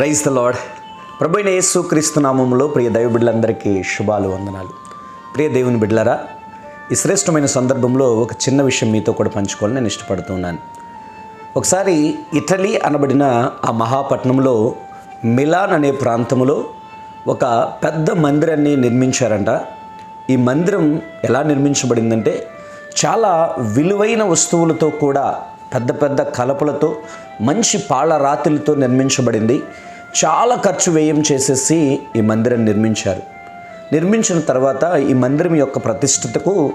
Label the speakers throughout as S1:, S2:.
S1: Rice the lord ప్రభైన యేసు క్రీస్తు నామంలో ప్రియ దైవ బిడ్డలందరికీ శుభాలు వందనాలు. ప్రియ దేవుని బిడ్డలరా ఈ శ్రేష్టమైన సందర్భంలో ఒక చిన్న విషయం మీతో కూడా పంచుకోవాలని నేను ఇష్టపడుతున్నాను ఒకసారి ఇటలీ అనబడిన ఆ మహాపట్నంలో మిలాన్ అనే ప్రాంతంలో ఒక పెద్ద మందిరాన్ని నిర్మించారంట. ఈ మందిరం ఎలా నిర్మించబడిందంటే చాలా విలువైన వస్తువులతో కూడా పెద్ద పెద్ద కలపలతో మంచి పాలరాతిలతో నిర్మించబడింది. చాలా ఖర్చు వ్యయం చేసేసి ఈ మందిరం నిర్మించారు. నిర్మించిన తర్వాత ఈ మందిరం యొక్క ప్రతిష్టతకు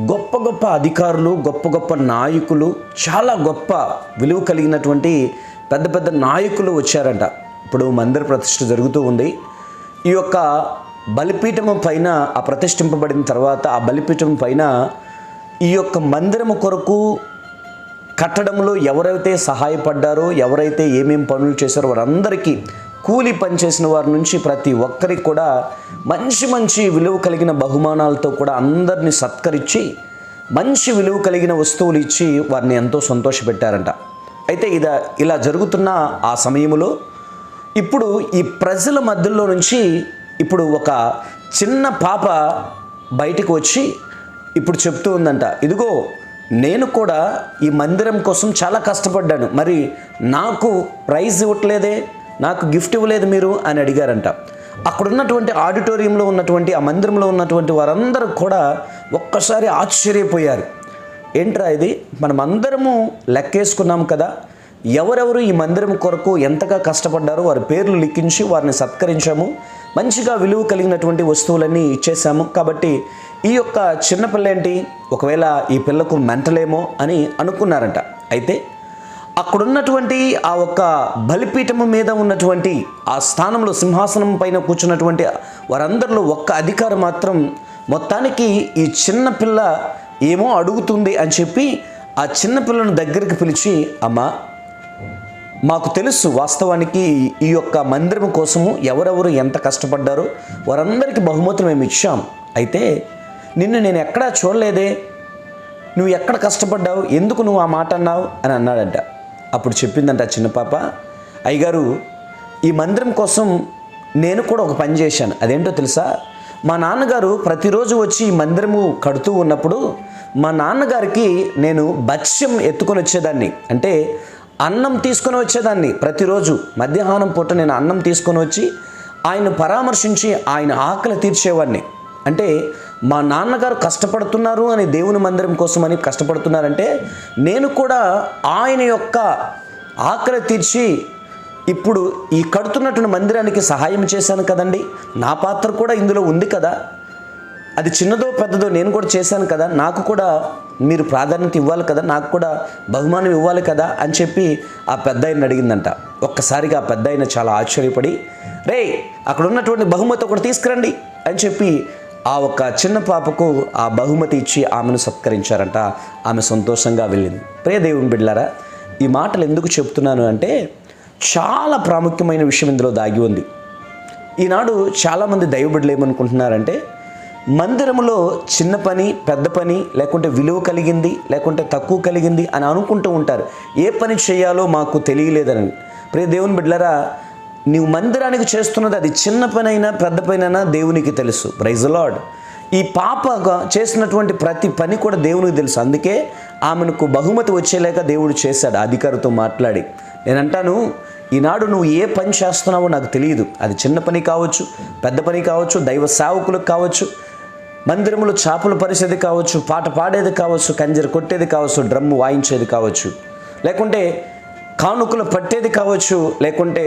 S1: గొప్ప గొప్ప అధికారులు గొప్ప గొప్ప నాయకులు చాలా గొప్ప విలువ కలిగినటువంటి పెద్ద పెద్ద నాయకులు వచ్చారంట. ఇప్పుడు మందిర ప్రతిష్ఠ జరుగుతూ ఉంది. ఈ యొక్క బలిపీఠము పైన ఆ ప్రతిష్ఠింపబడిన తర్వాత ఆ బలిపీఠం పైన ఈ యొక్క మందిరము కొరకు కట్టడంలో ఎవరైతే సహాయపడ్డారో ఎవరైతే ఏమేం పనులు చేశారో వారందరికీ కూలి పనిచేసిన వారి నుంచి ప్రతి ఒక్కరికి కూడా మంచి మంచి విలువ కలిగిన బహుమానాలతో కూడా అందరినీ సత్కరించి మంచి విలువ కలిగిన వస్తువులు ఇచ్చి వారిని ఎంతో సంతోషపెట్టారంట. అయితే ఇదా ఇలా జరుగుతున్న ఆ సమయంలో ఇప్పుడు ఈ ప్రజల మధ్యలో నుంచి ఇప్పుడు ఒక చిన్న పాప బయటకు వచ్చి ఇప్పుడు చెప్తూ ఉందంట ఇదిగో నేను కూడా ఈ మందిరం కోసం చాలా కష్టపడ్డాను. మరి నాకు ప్రైజ్ ఇవ్వట్లేదే? నాకు గిఫ్ట్ ఇవ్వలేదు మీరు? అని అడిగారంట. అక్కడ ఉన్నటువంటి ఆడిటోరియంలో ఉన్నటువంటి ఆ మందిరంలో ఉన్నటువంటి వారందరూ కూడా ఒక్కసారి ఆశ్చర్యపోయారు. ఏంట్రా ఇది? మనం అందరము లెక్కేసుకున్నాం కదా. ఎవరెవరు ఈ మందిరం కొరకు ఎంతగా కష్టపడ్డారో వారి పేర్లు లిఖించి వారిని సత్కరించాము. మంచిగా విలువ కలిగినటువంటి వస్తువులన్నీ ఇచ్చేసాము కాబట్టి ఈ యొక్క చిన్నపిల్ల ఏంటి? ఒకవేళ ఈ పిల్లకు మెంటలేమో అని అనుకున్నారంట. అయితే అక్కడున్నటువంటి ఆ ఒక్క బలిపీఠము మీద ఉన్నటువంటి ఆ స్థానంలో సింహాసనం పైన కూర్చున్నటువంటి వారందరిలో ఒక్క అధికారి మాత్రం మొత్తానికి ఈ చిన్న పిల్ల ఏమో అడుగుతుంది అని చెప్పి ఆ చిన్న పిల్లను దగ్గరికి పిలిచి అమ్మ మాకు తెలుసు వాస్తవానికి ఈ యొక్క మందిరం కోసము ఎవరెవరు ఎంత కష్టపడ్డారో వారందరికీ బహుమతులు మేము ఇచ్చాం. అయితే నిన్ను నేను ఎక్కడా చూడలేదే? నువ్వు ఎక్కడ కష్టపడ్డావు? ఎందుకు నువ్వు ఆ మాట అన్నావు? అని అన్నాడంట. అప్పుడు చెప్పిందంట చిన్న పాప అయ్యగారు ఈ మందిరం కోసం నేను కూడా ఒక పని చేశాను. అదేంటో తెలుసా? మా నాన్నగారు ప్రతిరోజు వచ్చి ఈ మందిరము కడుతూ ఉన్నప్పుడు మా నాన్నగారికి నేను భక్ష్యం ఎత్తుకొని వచ్చేదాన్ని. అంటే అన్నం తీసుకొని వచ్చేదాన్ని. ప్రతిరోజు మధ్యాహ్నం పూట నేను అన్నం తీసుకొని వచ్చి ఆయన పరామర్శించి ఆయన ఆకలి తీర్చేవాడిని. అంటే మా నాన్నగారు కష్టపడుతున్నారు అని దేవుని మందిరం కోసం అని కష్టపడుతున్నారంటే నేను కూడా ఆయన యొక్క ఆకలి తీర్చి ఇప్పుడు ఈ కడుతున్నటువంటి మందిరానికి సహాయం చేశాను కదండి. నా పాత్ర కూడా ఇందులో ఉంది కదా. అది చిన్నదో పెద్దదో నేను కూడా చేశాను కదా నాకు కూడా మీరు ప్రాధాన్యత ఇవ్వాలి కదా నాకు కూడా బహుమానం ఇవ్వాలి కదా అని చెప్పి ఆ పెద్ద ఆయన అడిగిందంట. ఒక్కసారిగా ఆ పెద్ద ఆయన చాలా ఆశ్చర్యపడి రే అక్కడ ఉన్నటువంటి బహుమతి ఒకటి తీసుకురండి అని చెప్పి ఆ ఒక్క చిన్న పాపకు ఆ బహుమతి ఇచ్చి ఆమెను సత్కరించారంట. ఆమె సంతోషంగా వెళ్ళింది. ప్రియదేవుని బిడ్డారా ఈ మాటలు ఎందుకు చెప్తున్నాను అంటే చాలా ప్రాముఖ్యమైన విషయం ఇందులో దాగి ఉంది. ఈనాడు చాలామంది దైవబిడ్డలు ఏమనుకుంటున్నారంటే మందిరములో చిన్న పని పెద్ద పని లేకుంటే విలువ కలిగింది లేకుంటే తక్కువ కలిగింది అని అనుకుంటూ ఉంటారు. ఏ పని చేయాలో మాకు తెలియలేదని ప్రియ దేవుని బిడ్డలరా నీవు మందిరానికి చేస్తున్నది అది చిన్న పని అయినా పెద్ద పని అయినా దేవునికి తెలుసు. ప్రైజ్ లాడ్ ఈ పాపగా చేసినటువంటి ప్రతి పని కూడా దేవునికి తెలుసు. అందుకే ఆమెకు బహుమతి వచ్చేలేక దేవుడు చేశాడు అధికారితో మాట్లాడి. నేను అంటాను ఈనాడు నువ్వు ఏ పని చేస్తున్నావో నాకు తెలియదు. అది చిన్న పని కావచ్చు పెద్ద పని కావచ్చు దైవ సేవకులకు కావచ్చు మందిరములు చాపలు పరిసేది కావచ్చు పాట పాడేది కావచ్చు కంజర కొట్టేది కావచ్చు డ్రమ్ము వాయించేది కావచ్చు. లేకుంటే కానుకలు పట్టేది కావచ్చు లేకుంటే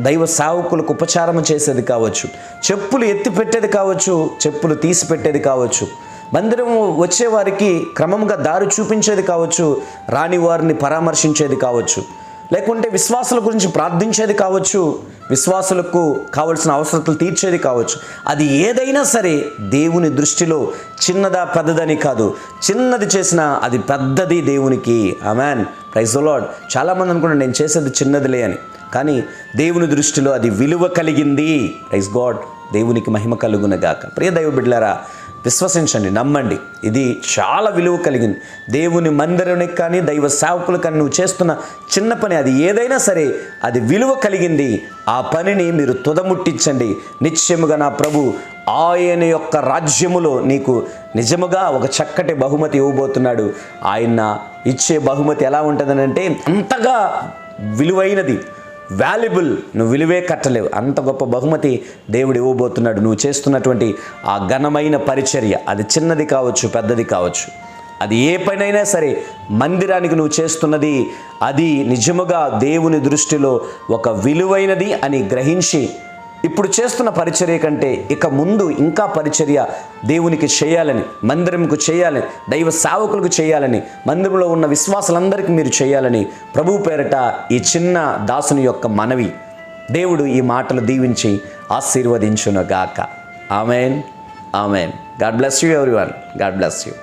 S1: దైవ సావుకులకు ఉపచారం చేసేది కావచ్చు. చెప్పులు ఎత్తి పెట్టేది కావచ్చు చెప్పులు తీసి పెట్టేది కావచ్చు. మందిరం వచ్చేవారికి క్రమంగా దారి చూపించేది కావచ్చు రాని వారిని పరామర్శించేది కావచ్చు. లేకుంటే విశ్వాసుల గురించి ప్రార్థించేది కావచ్చు విశ్వాసులకు కావలసిన అవసరతలు తీర్చేది కావచ్చు. అది ఏదైనా సరే దేవుని దృష్టిలో చిన్నదా పెద్దదని కాదు. చిన్నది చేసినా అది పెద్దది దేవునికి. అమెన్ ప్రైజ్ లాడ్ చాలామంది అనుకుంటారు నేను చేసేది చిన్నదిలే అని. కానీ దేవుని దృష్టిలో అది విలువ కలిగింది. ప్రైజ్ గాడ్ దేవునికి మహిమ కలుగునగాక ప్రియ దైవ బిడ్లారా విశ్వసించండి నమ్మండి. ఇది చాలా విలువ కలిగింది. దేవుని మందిరానికి కానీ దైవ సేవకులు కానీ నువ్వు చేస్తున్న చిన్న పని అది ఏదైనా సరే అది విలువ కలిగింది. ఆ పనిని మీరు తుదముట్టించండి. నిశ్చయముగా నా ప్రభు ఆయన యొక్క రాజ్యములో నీకు నిజముగా ఒక చక్కటి బహుమతి ఇవ్వబోతున్నాడు. ఆయన ఇచ్చే బహుమతి ఎలా ఉంటుందనంటే అంతగా విలువైనది. వాల్యుబుల్ నువ్వు విలువే కట్టలేవు. అంత గొప్ప బహుమతి దేవుడు ఇవ్వబోతున్నాడు. నువ్వు చేస్తున్నటువంటి ఆ ఘనమైన పరిచర్య అది చిన్నది కావచ్చు పెద్దది కావచ్చు. అది ఏ పనైనా సరే మందిరానికి నువ్వు చేస్తున్నది అది నిజముగా దేవుని దృష్టిలో ఒక విలువైనది అని గ్రహించి ఇప్పుడు చేస్తున్న పరిచర్య కంటే ఇక ముందు ఇంకా పరిచర్య దేవునికి చేయాలని మందిరంకు చేయాలని దైవ సేవకులకు చేయాలని మందిరంలో ఉన్న విశ్వాసులందరికీ మీరు చేయాలని ప్రభు పేరట ఈ చిన్న దాసుని యొక్క మనవి. దేవుడు ఈ మాటలు దీవించి ఆశీర్వదించును గాక amen. Amen. God bless you everyone. God bless you.